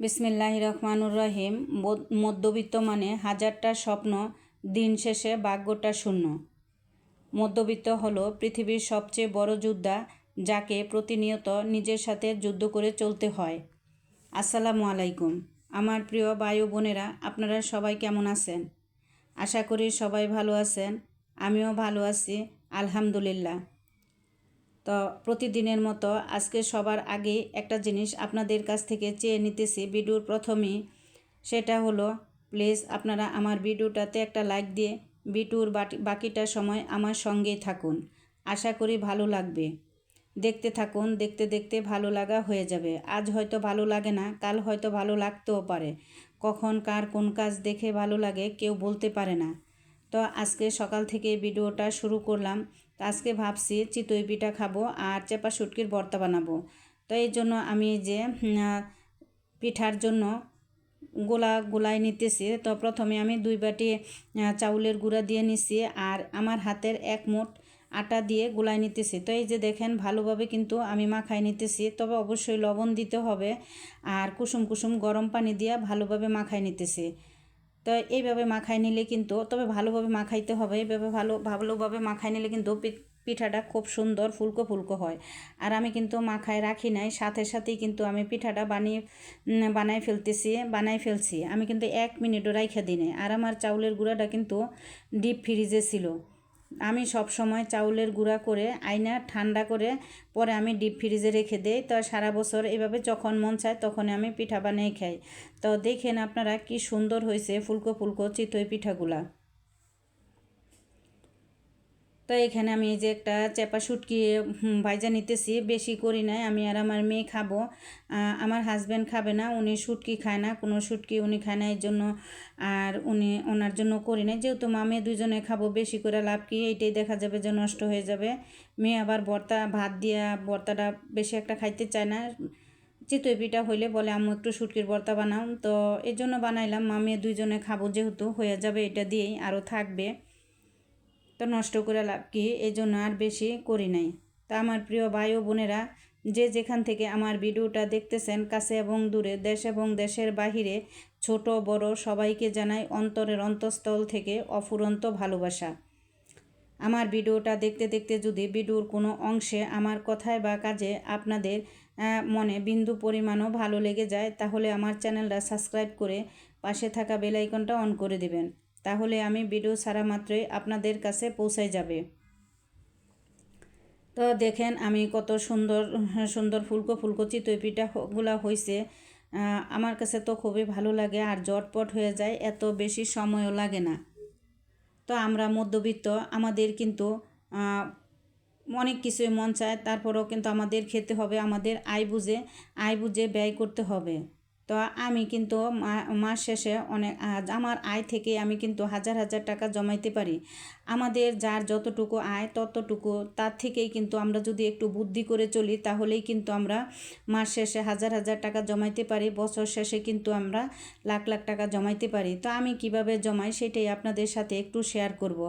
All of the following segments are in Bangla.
বিসমিল্লাহ রহমানুর রহিম। মধ্যবিত্ত মানে হাজারটা স্বপ্ন, দিন শেষে ভাগ্যটা শূন্য। মধ্যবিত্ত হলো পৃথিবীর সবচেয়ে বড় যোদ্ধা, যাকে প্রতিনিয়ত নিজের সাথে যুদ্ধ করে চলতে হয়। আসসালামু আলাইকুম। আমার প্রিয় বায়ু বোনেরা, আপনারা সবাই কেমন আছেন? আশা করি সবাই ভালো আছেন। আমিও ভালো আছি, আলহামদুলিল্লাহ। তো প্রতিদিনের মতো আজকে সবার আগে একটা জিনিস আপনাদের কাছ থেকে চেয়ে নিতেছি। ভিডিওর প্রথমেই সেটা হলো প্লিজ আপনারা আমার ভিডিওটাতে একটা লাইক দিয়ে ভিডিওর বাকিটা সময় আমার সঙ্গেই থাকুন। আশা করি ভালো লাগবে। দেখতে থাকুন, দেখতে দেখতে ভালো লাগা হয়ে যাবে। আজ হয়তো ভালো লাগে না, কাল হয়তো ভালো লাগতেও পারে। কখন, কার, কোন কাজ দেখে ভালো লাগে কেউ বলতে পারে না। তো আজকে সকাল থেকে ভিডিওটা শুরু করলাম। তো আজকে ভাবছি চিতই পিঠা খাব আর চেপা শুটকির ভর্তা বানাবো। তো এই জন্য আমি যে পিঠার জন্য গোলা গোলায় নিতেছি। তো প্রথমে আমি দুই বাটি চাউলের গুঁড়া দিয়ে নিছি আর আমার হাতের এক মুঠ আটা দিয়ে গোলায় নিতেছি। তো এই যে দেখেন, ভালোভাবে কিন্তু আমি মাখাই নিতেছি। তবে অবশ্যই লবণ দিতে হবে আর কুসুম কুসুম গরম পানি দিয়ে ভালোভাবে মাখাই নিতেছি। তো এইভাবে মাখাই নিলে কিন্তু, তবে ভালোভাবে মাখাইতে হবে। এইভাবে ভালো, ভালোভাবে মাখাই নিলে কিন্তু পিঠাটা খুব সুন্দর ফুলকো ফুলকো হয়। আর আমি কিন্তু মাখায় রাখি নাই, সাথে সাথেই কিন্তু আমি পিঠাটা বানিয়ে বানাই ফেলতেছি বানাই ফেলছি। আমি কিন্তু এক মিনিটও রাইখা দিই নাই। আর আমার চাউলের গুঁড়াটা কিন্তু ডিপ ফ্রিজে ছিল। আমি সব সময় চাউলের গুঁড়া করে আয়না ঠান্ডা করে পরে আমি ডিপ ফ্রিজে রেখে দেই। তো সারা বছর এভাবে যখন মন চায় তখন আমি পিঠা বানিয়ে খাই। তো দেখেন আপনারা কি সুন্দর হয়েছে ফুলকো ফুলকো চিতই পিঠাগুলা। তো এখানে আমি এই যে একটা চেপা শুটকি ভাইজা নিতেছি। বেশি করি নাই, আমি আর আমার মেয়ে খাব। আমার হাজব্যান্ড খাবে না, উনি শুটকি খায় না, কোনো শুটকি উনি খায় না, এই জন্য আর উনি, ওনার জন্য করি না যেহেতু মা মেয়ে দুজনে খাব, বেশি করে লাভ কি? এইটাই দেখা যাবে যে নষ্ট হয়ে যাবে। মেয়ে আবার ভর্তা, ভাত দিয়া ভর্তাটা বেশি একটা খাইতে চায় না। চিতই পিঠা হইলে বলে, আম্মু, একটু শুটকির ভর্তা বানাও। তো এই জন্য বানাইলাম। মা মেয়ে দুইজনে খাব যেহেতু, হয়ে যাবে এটা দিয়েই, আরও থাকবে। তো নষ্ট করে লাভ কি? এই জন্য আর বেশি করি নাই। তা আমার প্রিয় ভাই ও বোনেরা, যে যেখান থেকে আমার ভিডিওটা দেখতেছেন, কাছে এবং দূরে, দেশ এবং দেশের বাহিরে, ছোট, বড়, সবাইকে জানাই অন্তরের অন্তঃস্থল থেকে অফুরন্ত ভালোবাসা। আমার ভিডিওটা দেখতে দেখতে যদি ভিডিওর কোনো অংশে আমার কথায় বা কাজে আপনাদের মনে বিন্দু পরিমাণও ভালো লেগে যায়, তাহলে আমার চ্যানেলটা সাবস্ক্রাইব করে পাশে থাকা বেল আইকনটা অন করে দিবেন। তাহলে আমি ভিডিও ছাড়া মাত্রই আপনাদের কাছে পৌঁছায় যাবে। তো দেখেন আমি কত সুন্দর সুন্দর ফুলকো ফুলকো চিতই পিঠাগুলা হয়েছে আমার কাছে তো খুবই ভালো লাগে আর জটপট হয়ে যায়, এত বেশি সময়ও লাগে না। তো আমরা মধ্যবিত্ত, আমাদের কিন্তু অনেক কিছুই মন চায়, তারপরেও কিন্তু আমাদের খেতে হবে, আমাদের আয় বুঝে আয় বুঝে ব্যয় করতে হবে। তো আমি কিন্তু মাস শেষে অনেক আমার আয় থেকে আমি কিন্তু হাজার হাজার টাকা জমাইতে পারি। আমাদের যার যতটুকু আয় ততটুকু, তার থেকেই কিন্তু আমরা যদি একটু বুদ্ধি করে চলি, তাহলেই কিন্তু আমরা মাস শেষে হাজার হাজার টাকা জমাইতে পারি, বছর শেষে কিন্তু আমরা লাখ লাখ টাকা জমাইতে পারি। তো আমি কীভাবে জমাই সেটাই আপনাদের সাথে একটু শেয়ার করব।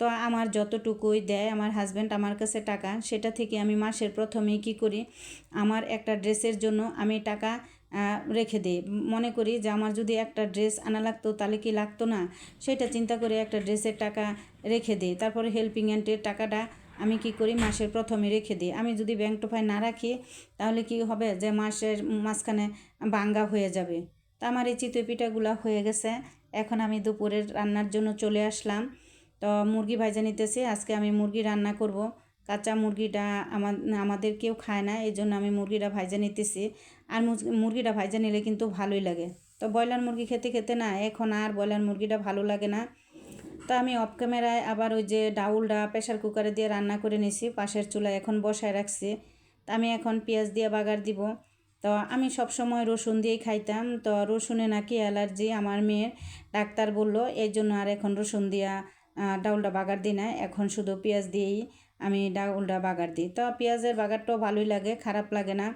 তো আমার যতটুকুই দেয়, আমার হাজব্যান্ড আমার কাছে টাকা, সেটা থেকে আমি মাসের প্রথমেই কি করি, আমার একটা ড্রেসের জন্য আমি টাকা রেখে দিই মনে করি যে আমার যদি একটা ড্রেস আনা লাগতো, তাহলে কি লাগতো না? সেটা চিন্তা করে একটা ড্রেসের টাকা রেখে দিই তারপরে হেল্পিং হ্যান্ডের টাকাটা আমি কি করি? মাসের প্রথমে রেখে দিই আমি যদি ব্যাংক টোফায় না রাখি, তাহলে কি হবে? যে মাসের মাঝখানে বাঙ্গা হয়ে যাবে। তা আমার এই চিতই পিঠাগুলো হয়ে গেছে। এখন আমি দুপুরের রান্নার জন্য চলে আসলাম। তো মুরগি ভাজা নিতেছি। আজকে আমি মুরগি রান্না করব। কাঁচা মুরগিটা আমার আমাদের কেউ খায় না এই জন্য আমি মুরগিটা ভাজা নিতেছি। আর মুরগিটা ভাজা নিলে কিন্তু ভালোই লাগে। তো ব্রয়লার মুরগি খেতে খেতে না, এখন আর ব্রয়লার মুরগিটা ভালো লাগে না। তো আমি অফ ক্যামেরায় আবার ওই যে ডাউলটা প্রেশার কুকারে দিয়ে রান্না করে নিছি, পাশের চুলা এখন বসায় রাখছি। তা আমি এখন পেঁয়াজ দিয়ে বাগার দিব। তো আমি সব সময় রসুন দিয়েই খাইতাম। তো রসুনে নাকি অ্যালার্জি, আমার মেয়ের ডাক্তার বলল এই জন্য আর এখন রসুন দিয়া ডাউলটা বাগার দিই না, এখন শুধু পেঁয়াজ দিয়েই আমি ডাউলটা বাগার দিই। তো পেঁয়াজের বাগারটাও ভালোই লাগে, খারাপ লাগে না।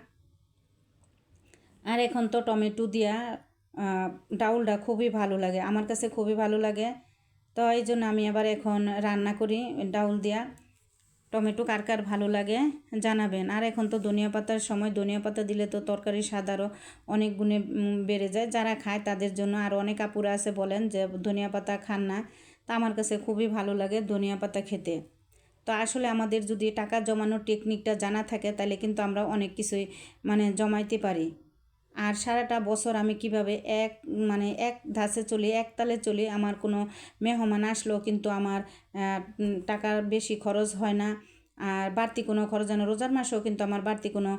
আর এখন তো টমেটো দিয়া ডাউলটা খুবই ভালো লাগে, আমার কাছে খুবই ভালো লাগে। তো এই জন্য আমি আবার এখন রান্না করি ডাউল দিয়া। টমেটো কার কার ভালো লাগে জানাবেন। আর এখন তো ধনিয়া পাতার সময়, ধনিয়া পাতা দিলে তো তরকারি স্বাদ আরও অনেক গুণে বেড়ে যায়। যারা খায় তাদের জন্য আর অনেক আপুরা আছে বলেন যে, ধনিয়া পাতা খান না। তা আমার কাছে খুবই ভালো লাগে ধনিয়া পাতা খেতে। তো আসলে আমাদের যদি টাকা জমানোর টেকনিকটা জানা থাকে, তাহলে কিন্তু আমরা অনেক কিছুই মানে জমাইতে পারি। আর সারাটা বছর আমি কীভাবে এক মানে এক ধাসে চলি, এক তালে চলি, আমার কোনো মেহমান আসলেও কিন্তু আমার টাকার বেশি খরচ হয় না। আর বাড়তি কোনো খরচ যেন রোজার মাসেও কিন্তু আমার বাড়তি কোনো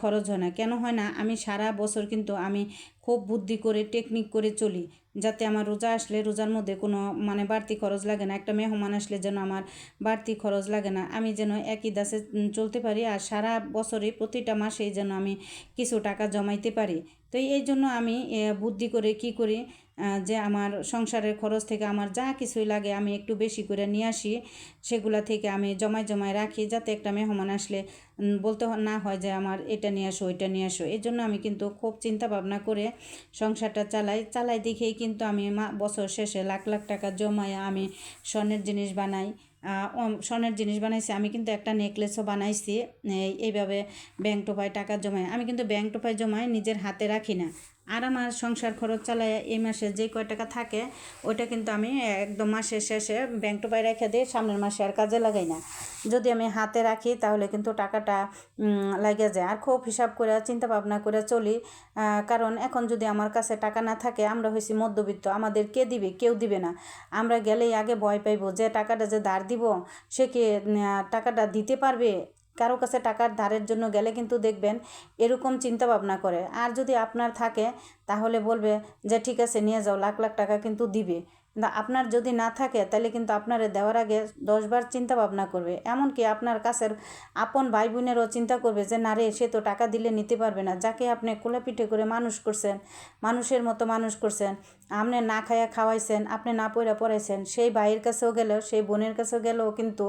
খরচ হয় না। কেন হয় না? আমি সারা বছর কিন্তু আমি খুব বুদ্ধি করে টেকনিক করে চলি, যাতে আমার রোজা আসলে রোজার মধ্যে কোনো মানে বাড়তি খরচ লাগে না। একটা মেহমান আসলে যেন আমার বাড়তি খরচ লাগে না। আমি যেন একই দাসে চলতে পারি আর সারা বছরে প্রতিটা মাসেই যেন আমি কিছু টাকা জমাইতে পারি। তো এই জন্য আমি বুদ্ধি করে কি করি যে আমার সংসারের খরচ থেকে আমার যা কিছুই লাগে আমি একটু বেশি করে নিয়ে আসি, সেগুলা থেকে আমি জমায় জমায় রাখি, যাতে একটা মেহমান আসলে বলতে না হয় যে আমার এটা নিয়ে আসো, ওইটা নিয়ে আসো। এই জন্য আমি কিন্তু খুব চিন্তা ভাবনা করে সংসারটা চালাই। চালাই দেখেই কিন্তু আমি বছর শেষে লাখ লাখ টাকা জমায় আমি স্বর্ণের জিনিস বানাই। স্বর্ণের জিনিস বানাইছি। আমি কিন্তু একটা নেকলেসও বানাইছি। এই- এইভাবে ব্যাংক টোপায় টাকা জমাই। আমি কিন্তু ব্যাংক টোপায় জমায় নিজের হাতে রাখি না। আর আমার সংসার খরচ চালায় এই মাসে যে কয় টাকা থাকে, ওইটা কিন্তু আমি একদম মাসের শেষে ব্যাংক টোপায় রেখে দিই সামনের মাসে আর কাজে লাগাই না। যদি আমি হাতে রাখি তাহলে কিন্তু টাকাটা লাগে যায়। আর খুব হিসাব করে চিন্তা ভাবনা করে চলি কারণ এখন যদি আমার কাছে টাকা না থাকে, আমরা হয়েছি মধ্যবিত্ত, আমাদের কে দিবে, কেউ দিবে না। আমরা গেলেই আগে ভয় পাইব যে টাকাটা যে ধার দিব, সে কি টাকাটা দিতে পারবে? কারও কাছে টাকার ধারের জন্য গেলে কিন্তু দেখবেন এরকম চিন্তা ভাবনা করে। আর যদি আপনার থাকে, তাহলে বলবে যে, ঠিক আছে, নিয়ে যাও, লাখ লাখ টাকা কিন্তু দিবে। আপনার যদি না থাকে, তাহলে কিন্তু আপনারে দেওয়ার আগে দশবার চিন্তা ভাবনা করবে। এমনকি আপনার কাছের আপন ভাই বোনেরও চিন্তা করবে যে, না রে, সে তো টাকা দিলে নিতে পারবে না। যাকে আপনি কোলে পিঠে করে মানুষ করছেন, মানুষের মতো মানুষ করছেন, আপনি না খাইয়া খাওয়াইছেন, আপনি না পয়রা পড়াইছেন, সেই ভাইয়ের কাছেও গেলেও, সেই বোনের কাছেও গেলেও কিন্তু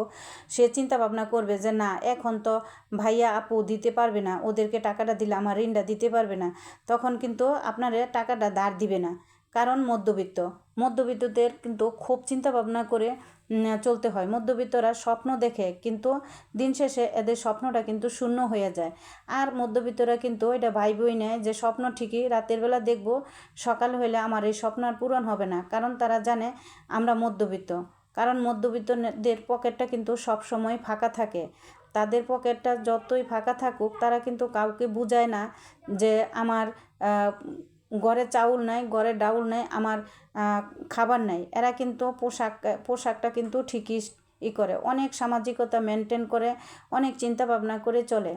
সে চিন্তা ভাবনা করবে যে, না, এখন তো ভাইয়া আপু দিতে পারবে না, ওদেরকে টাকাটা দিলে আমার ঋণটা দিতে পারবে না। তখন কিন্তু আপনার টাকাটা ধার দিবে না। কারণ মধ্যবিত্ত। মধ্যবিত্তদের কিন্তু খুব চিন্তা ভাবনা করে চলতে হয়। মধ্যবিত্তরা স্বপ্ন দেখে, কিন্তু দিন শেষে এদের স্বপ্নটা কিন্তু শূন্য হয়ে যায়। আর মধ্যবিত্তরা কিন্তু এটা ভাই বই নেয় যে, স্বপ্ন ঠিকই রাতের বেলা দেখব, সকাল হলে আমার এই স্বপ্ন আর পূরণ হবে না। কারণ তারা জানে আমরা মধ্যবিত্ত। কারণ মধ্যবিত্তদের পকেটটা কিন্তু সব সময় ফাঁকা থাকে। তাদের পকেটটা যতই ফাঁকা থাকুক, তারা কিন্তু কাউকে বুঝায় না যে, আমার ঘরে চাউল নাই, ঘরে ডাউল নাই, আমার খাবার নাই। এরা কিন্তু পোশাক পোশাকটা কিন্তু ঠিকই ই করে। অনেক সামাজিকতা মেনটেন করে, অনেক চিন্তা ভাবনা করে চলে।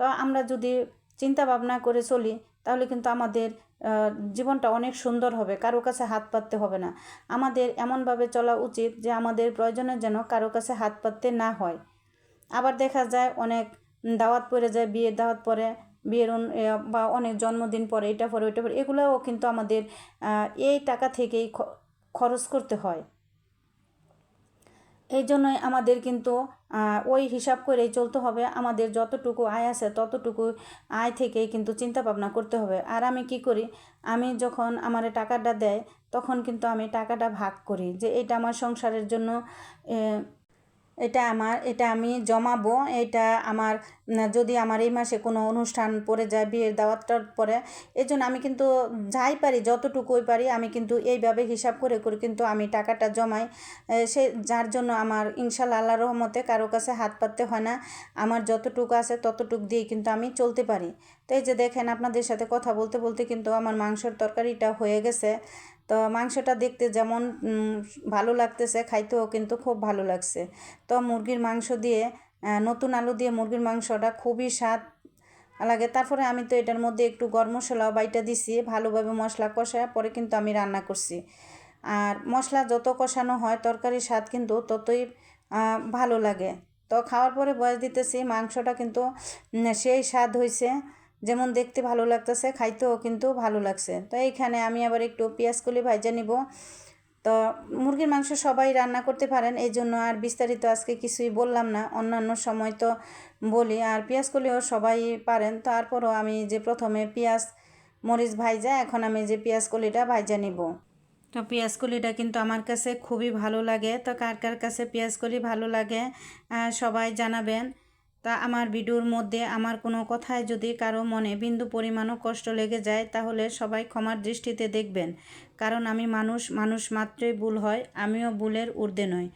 তো আমরা যদি চিন্তা ভাবনা করে চলি, তাহলে কিন্তু আমাদের জীবনটা অনেক সুন্দর হবে, কারও কাছে হাত পাততে হবে না। আমাদের এমনভাবে চলা উচিত যে আমাদের প্রয়োজনের যেন কারও কাছে হাত পাততে না হয়। আবার দেখা যায় অনেক দাওয়াত পড়ে যায়, বিয়ের দাওয়াত পরে বিয়ের বা অনেক জন্মদিন পরে, এটা পরে, ওইটা পরে, এগুলোও কিন্তু আমাদের এই টাকা থেকেই খরচ করতে হয়। এই জন্যই আমাদের কিন্তু ওই হিসাব করেই চলতে হবে। আমাদের যতটুকু আয় আছে, ততটুকু আয় থেকেই কিন্তু চিন্তা ভাবনা করতে হবে। আর আমি কি করি? আমি যখন আমার টাকাটা দেয়, তখন কিন্তু আমি টাকাটা ভাগ করি যে, এটা আমার সংসারের জন্য এটা আমার, এটা আমি জমাবো, এটা আমার যদি আমার এই মাসে কোনো অনুষ্ঠান পড়ে যায়, বিয়ের দাওয়াতটার পরে এই জন্য আমি কিন্তু যাই পারি, যতটুকুই পারি, আমি কিন্তু এইভাবে হিসাব করে করে কিন্তু আমি টাকাটা জমাই। সে, যার জন্য আমার ইনশাল্লাহ আল্লাহ রহমতে কারও কাছে হাত পাততে হয় না, আমার যতটুকু আছে, ততটুকু দিয়ে কিন্তু আমি চলতে পারি। তো এই যে দেখেন, আপনাদের সাথে কথা বলতে বলতে কিন্তু আমার মাংসের তরকারিটা হয়ে গেছে। তো মাংসটা দেখতে যেমন ভালো লাগতেছে, খাইতেও কিন্তু খুব ভালো লাগছে। তো মুরগির মাংস দিয়ে নতুন আলু দিয়ে মুরগির মাংসটা খুবই স্বাদ লাগে। তারপরে আমি তো এটার মধ্যে একটু গরম মশলাও বাইটা দিছি, ভালোভাবে মশলা কষায় পরে কিন্তু আমি রান্না করছি। আর মশলা যত কষানো হয় তরকারির স্বাদ কিন্তু ততই ভালো লাগে। তো খাওয়ার পরে বয়স দিতেছি, মাংসটা কিন্তু সেই স্বাদ হয়েছে যেমন দেখতে ভালো লাগতেছে, খাইতেও কিন্তু ভালো লাগছে। তো এইখানে আমি আবার একটু পেঁয়াজ কলি ভাজা নিব। তো মুরগির মাংস সবাই রান্না করতে পারেন এই জন্য আর বিস্তারিত আজকে কিছুই বললাম না। অন্যান্য সময় তো বলি, আর পেঁয়াজ কলিও সবাই পারেন। তারপরও আমি যে প্রথমে পেঁয়াজ, মরিচ ভাইজা, এখন আমি যে পেঁয়াজ কলিটা ভাইজা নিব। তো পেঁয়াজ কলিটা কিন্তু আমার কাছে খুবই ভালো লাগে। তো কার কার কাছে পেঁয়াজ কলি ভালো লাগে সবাই জানাবেন। তা আমার ভিডিওর মধ্যে আমার কোনো কথায় যদি কারও মনে বিন্দু পরিমাণও কষ্ট লেগে যায়, তাহলে সবাই ক্ষমার দৃষ্টিতে দেখবেন। কারণ আমি মানুষ মানুষ মাত্রই ভুল হয়, আমিও ভুলের ঊর্ধ্বে নই।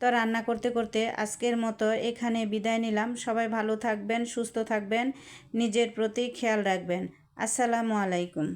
তো রান্না করতে করতে আজকের মতো এখানে বিদায় নিলাম। সবাই ভালো থাকবেন, সুস্থ থাকবেন, নিজের প্রতি খেয়াল রাখবেন। আসসালামু আলাইকুম।